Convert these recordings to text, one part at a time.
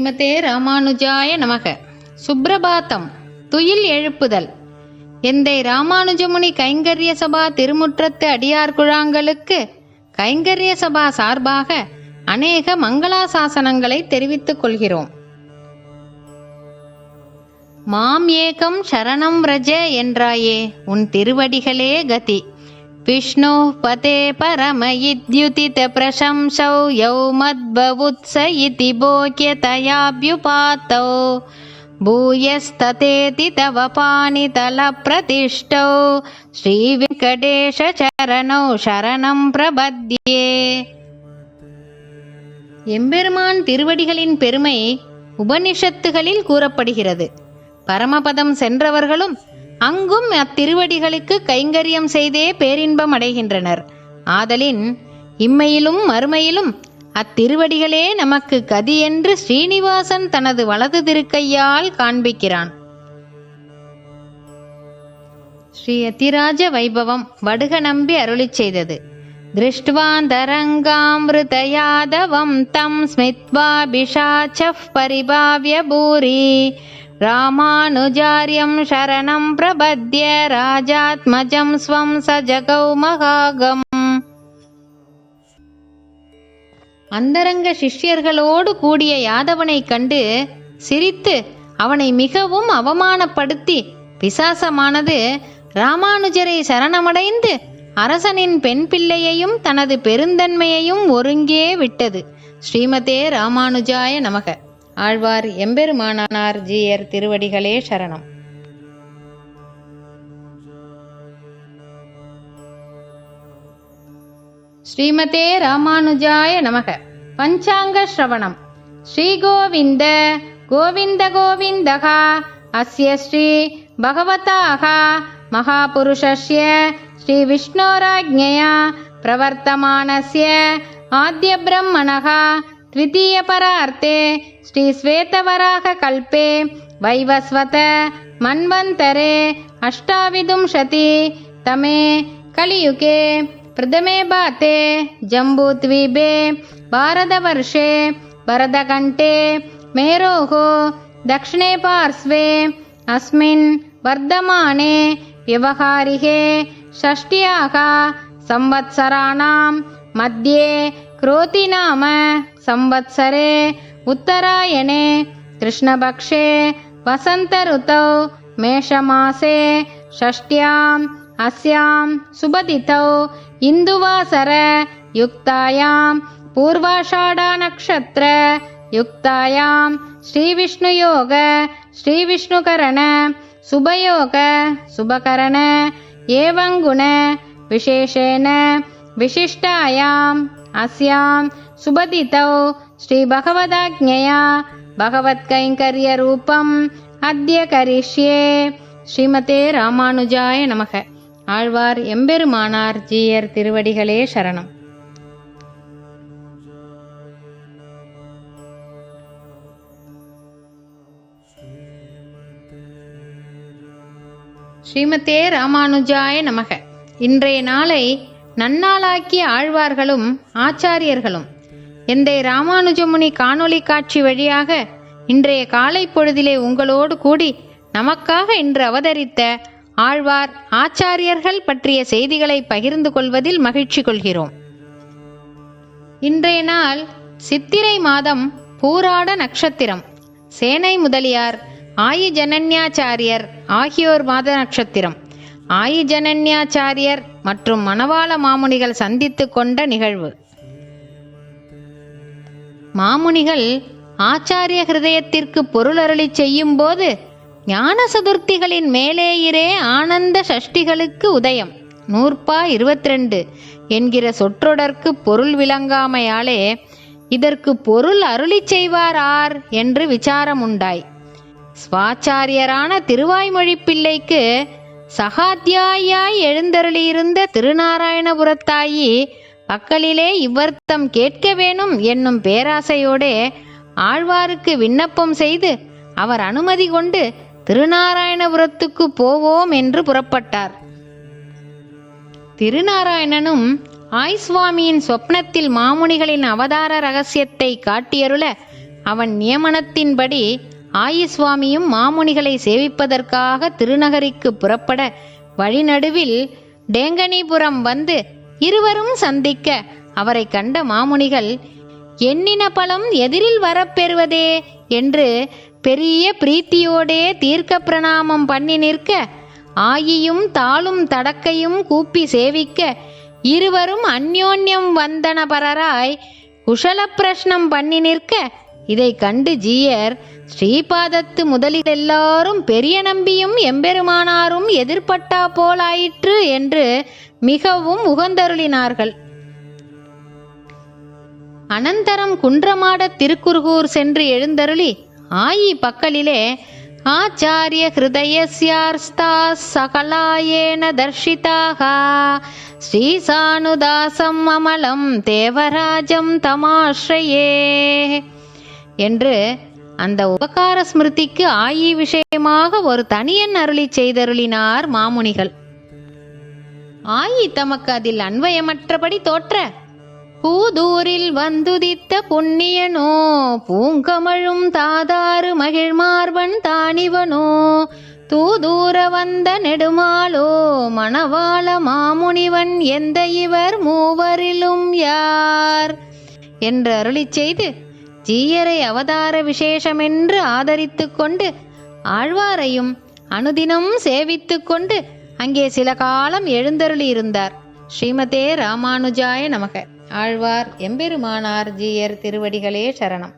ஸ்ரீமதே ராமானுஜாய நமக. சுப்ரபாத்தம். துயில் எழுப்புதல். எந்தை ராமானுஜமுனி கைங்கரிய சபா திருமுற்றத்து அடியார் குழாங்களுக்கு கைங்கரிய சபா சார்பாக அநேக மங்களாசாசனங்களை தெரிவித்துக் கொள்கிறோம். மாம் ஏகம் சரணம் ரஜ என்றாயே உன் திருவடிகளே கதி. விஷ்ணு பதே பரம இத்யுதித பிரசம்சௌ யௌ மத்பவுத்ஸ இதி போக்யதயாப்யுபாத்தௌ பூயஸ்ததேதி தவ பாணிதல பிரதிஷ்டௌ ஸ்ரீ வெங்கடேஷ சரணௌ சரணம் பிரபத்யே எம்பெருமான் திருவடிகளின் பெருமை உபனிஷத்துகளில் கூறப்படுகிறது. பரமபதம் சென்றவர்களும் அங்கும் அத்திருவடிகளுக்கு கைங்கரியம் செய்தே பேரின்பம் அடைகின்றனர் ஆதலின் இம்மையிலும் மறுமையிலும் அத்திருவடிகளே நமக்கு கதி என்று ஸ்ரீனிவாசன் தனது வலது திருக்கையால் காண்பிக்கிறான் ஸ்ரீ அத்திராஜ வைபவம் வடுக நம்பி அருளிச் செய்தது दृष्ट्वान्तरङ्गामृतयादवं तं स्मित्वाभिषाचः परिभाव्य भूरि रामानुजार्यं शरणं प्रपद्य राजात्मजं स्वं स जगौ महागम् அந்தரங்க சிஷ்யர்களோடு கூடிய யாதவனைக் கண்டு சிரித்து அவனை மிகவும் அவமானப்படுத்தி பிசாசமானது ராமானுஜரை சரணமடைந்து அரசனின் பெண் பிள்ளையையும் தனது பெருந்தன்மையையும் ஒருங்கே விட்டது ஸ்ரீமதே ராமானுஜாய நமக ஆழ்வார் எம்பெருமானார் ஜீயர் திருவடிகளே சரணம் ஸ்ரீமதே ராமானுஜாய நமக பஞ்சாங்க ஸ்ரவணம் ஸ்ரீகோவிந்த கோவிந்த கோவிந்தகா அஸ்ய ஸ்ரீ பகவதாக மகாபுருஷஸ்ய श्रीविष्णोराज्ञया प्रवर्तमानस्य आद्यब्रह्मणः द्वितीयपरार्थे श्रीश्वेतवराहकल्पे वैवस्वत मन्वन्तरे अष्टाविंशति तमे कलियुगे प्रथमे बाते जम्बूद्वीपे भारतवर्षे भरतकण्ठे मेरोः दक्षिणे पार्श्वे अस्मिन् वर्धमाने व्यवहारिके षष्ट्याः संवत्सराणां मध्ये क्रोतिनाम संवत्सरे उत्तरायणे कृष्णपक्षे वसन्तऋतौ मेषमासे षष्ट्याम् अस्यां सुबदितौ इन्दुवासर युक्तायां पूर्वाषाढानक्षत्र युक्तायां श्रीविष्णुयोग श्रीविष्णुकरण शुभयोग शुभकरण एवं गुण विशेषेण विशिष्टायाम् अस्यां सुबदितौ श्रीभगवदाज्ञया भगवत्कैङ्कर्यरूपम् अद्य करिष्ये ஸ்ரீமதே ராமானுஜாய நமக ஆழ்வார் எம்பெருமானார் ஜீயர் திருவடிகளே சரணம் ஸ்ரீமதே ராமானுஜாய நமக இன்றைய நாளை நன்னாளாக்கிய ஆழ்வார்களும் ஆச்சாரியர்களும் எந்தை ராமானுஜமுனி காணொளி காட்சி வழியாக இன்றைய காலை பொழுதிலே உங்களோடு கூடி நமக்காக இன்று அவதரித்த ஆழ்வார் ஆச்சாரியர்கள் பற்றிய செய்திகளை பகிர்ந்து கொள்வதில் மகிழ்ச்சி கொள்கிறோம். இன்றைய நாள் சித்திரை மாதம் பூராட நட்சத்திரம். சேனை முதலியார் ஆயி ஜனன்யாச்சாரியர் ஆகியோர் மாத நட்சத்திரம். ஆயி ஜனன்யாச்சாரியர் மற்றும் மணவாள மாமுனிகள் சந்தித்து கொண்ட நிகழ்வு. மாமுனிகள் ஆச்சாரிய ஹிருதயத்திற்கு பொருள் அருளி செய்யும் போது ஞான சதுர்த்திகளின் மேலேயிரே ஆனந்த சஷ்டிகளுக்கு உதயம். நூற்பா இருபத்தி ரெண்டு என்கிற சொற்றொடர்க்கு பொருள் விளங்காமையாலே இதற்கு பொருள் அருளி செய்வார் ஆர் என்று விசாரம் உண்டாய் ஸ்வாச்சாரியரான திருவாய்மொழி பிள்ளைக்கு சகாத்தியாயாய் எழுந்தருளியிருந்த திருநாராயணபுரத்தாயி பக்கலிலே இவ்வர்த்தம் கேட்க வேணும் என்னும் பேராசையோடே ஆழ்வாருக்கு விண்ணப்பம் செய்து அவர் அனுமதி கொண்டு திருநாராயணபுரத்துக்கு போவோம் என்று புறப்பட்டார். திருநாராயணனும் ஆய்சுவாமியின் சொப்னத்தில் மாமுனிகளின் அவதார ரகசியத்தை காட்டியருள அவன் நியமனத்தின்படி ஆயிசுவாமியும் மாமுனிகளை சேவிப்பதற்காக திருநகரிக்கு புறப்பட வழிநடுவில் டேங்கனிபுரம் வந்து இருவரும் சந்திக்க அவரை கண்ட மாமுனிகள் எண்ணின பலம் எதிரில் வரப்பெறுவதே என்று பெரிய பிரீத்தியோடே தீர்க்க பிரணாமம் பண்ணி நிற்க ஆயியும் தாளும் தடக்கையும் கூப்பி சேவிக்க இருவரும் அந்யோன்யம் வந்தனபரராய் குஷல பிரஷ்னம் பண்ணி நிற்க இதை கண்டு ஜீயர் ஸ்ரீபாதத்து முதலில் எல்லாரும் பெரிய நம்பியும் எம்பெருமானாரும் எதிர்பட்டா போலாயிற்று என்று மிகவும் உகந்தருளினார்கள். அனந்தரம் குன்றமாட திருக்குறுகூர் சென்று எழுந்தருளி ஆயி பக்கலிலே ஆச்சாரிய ஹிருதயஸ்யார்ஸ்தா சகலாயேன தர்ஷிதாக ஸ்ரீசானுதாசம் அமலம் தேவராஜம் தமாஸ்ரயே என்று அந்த உபகார ஸ்மிருதிக்கு ஆயி விஷயமாக ஒரு தனியன் அருளி செய்தருளினார் மாமுனிகள். ஆயி தமக்கு அதில் அன்வயமற்றபடி தோற்ற. பூதூரில் வந்துதித்த புண்ணியனோ பூங்கமழும் தாதாறு மகிழ்மார்பன் தானிவனோ தூதூர வந்த நெடுமாலோ மணவாள மாமுனிவன் எந்த இவர் மூவரிலும் யார்? என்று அருளிச் செய்து ஜீயரை அவதார விசேஷமென்று ஆதரித்து கொண்டு ஆழ்வாரையும் அனுதினம் சேவித்து கொண்டு அங்கே சில காலம் எழுந்தருளி இருந்தார் ஸ்ரீமதே ராமானுஜாய நமக. ஆழ்வார் எம்பெருமானார் ஜீயர் திருவடிகளே சரணம்.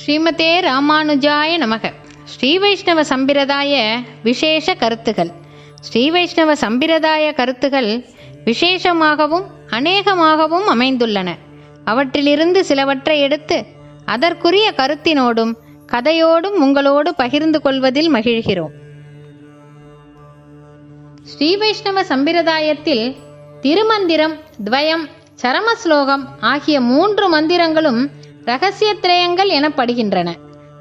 ஸ்ரீமதே ராமானுஜாய நமக. ஸ்ரீ வைஷ்ணவ சம்பிரதாய விசேஷ கருத்துகள். ஸ்ரீ வைஷ்ணவ சம்பிரதாய கருத்துகள் விசேஷமாகவும் அநேகமாகவும் அமைந்துள்ளன. அவற்றிலிருந்து சிலவற்றை எடுத்து அதற்குரிய கருத்தினோடும் கதையோடும் உங்களோடு பகிர்ந்து கொள்வதில் மகிழ்கிறோம். ஸ்ரீ வைஷ்ணவ சம்பிரதாயத்தில் திருமந்திரம் துவயம் சரமஸ்லோகம் ஆகிய மூன்று மந்திரங்களும் ரகசியத்திரயங்கள் எனப்படுகின்றன.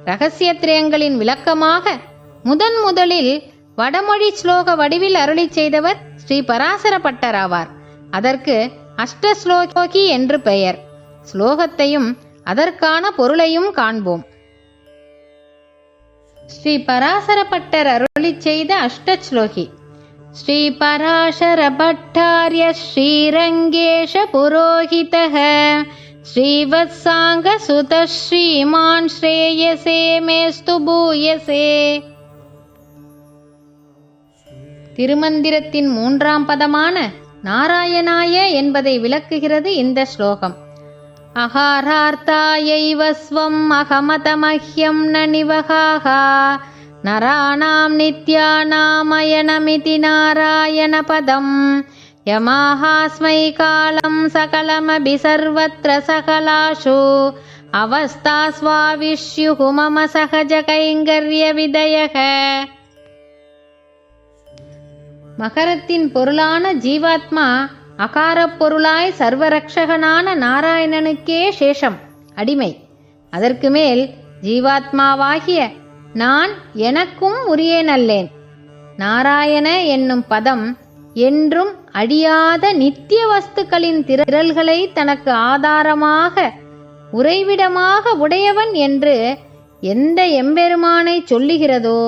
ரகசியத்திரயங்களின் விளக்கமாக முதன் முதலில் வடமொழி ஸ்லோக வடிவில் அருளிச் செய்தவர் ஸ்ரீ பராசர பட்டர் ஆவார். அதற்கு அஷ்டஸ்லோகி என்று பெயர். ஸ்லோகத்தையும் அதற்கான பொருளையும் காண்போம். ஸ்ரீ பராசர பட்டர் அருளிச் செய்த அஷ்டஸ்லோகி. ஸ்ரீ பராசர பட்டாரிய ஸ்ரீரங்கேஷ புரோஹிதக ஸ்ரீவத்சாங்க சுத ஸ்ரீமான் ஸ்ரேயசே மேஸ்து பூயசே. திருமந்திரத்தின் மூன்றாம் பதமான நாராயணாய என்பதை விளக்குகிறது இந்த ஸ்லோகம். அகாரார்த்தாயைவ ஸ்வம் அகமதமஹ்யம் ந நிவகாகா. நராணாம் நித்யானாமயனமிதி நாராயண பதம். யமாஹாஸ்மை காலம் சகலமபி சர்வத்ர சகலாஷு அவஸ்தாஸ்வாவிஷ்யுः மம சகஜ கைங்கர்ய விதயக மகரத்தின் பொருளான ஜீவாத்மா அகாரப் பொருளாய் சர்வரக்ஷகனான நாராயணனுக்கே சேஷம் அடிமை. அதற்கு மேல் ஜீவாத்மாவாகிய நான் எனக்கும் உரியேனல்லேன். நாராயண என்னும் பதம் என்றும் அழியாத நித்திய வஸ்துக்களின் திரள்களை தனக்கு ஆதாரமாக உறைவிடமாக உடையவன் என்று எந்த எம்பெருமானை சொல்லுகிறதோ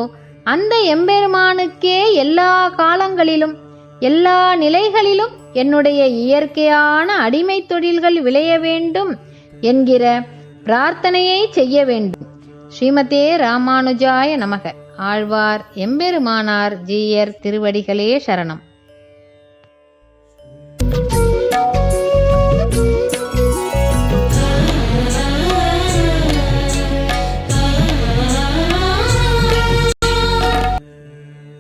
அந்த எம்பெருமானுக்கே எல்லா காலங்களிலும் எல்லா நிலைகளிலும் என்னுடைய இயற்கையான அடிமை தொழில்கள் விளைய வேண்டும் என்கிற பிரார்த்தனையை செய்ய வேண்டும். ஸ்ரீமதே ராமானுஜாய நமக. ஆழ்வார் எம்பெருமானார் ஜீயர் திருவடிகளே சரணம்.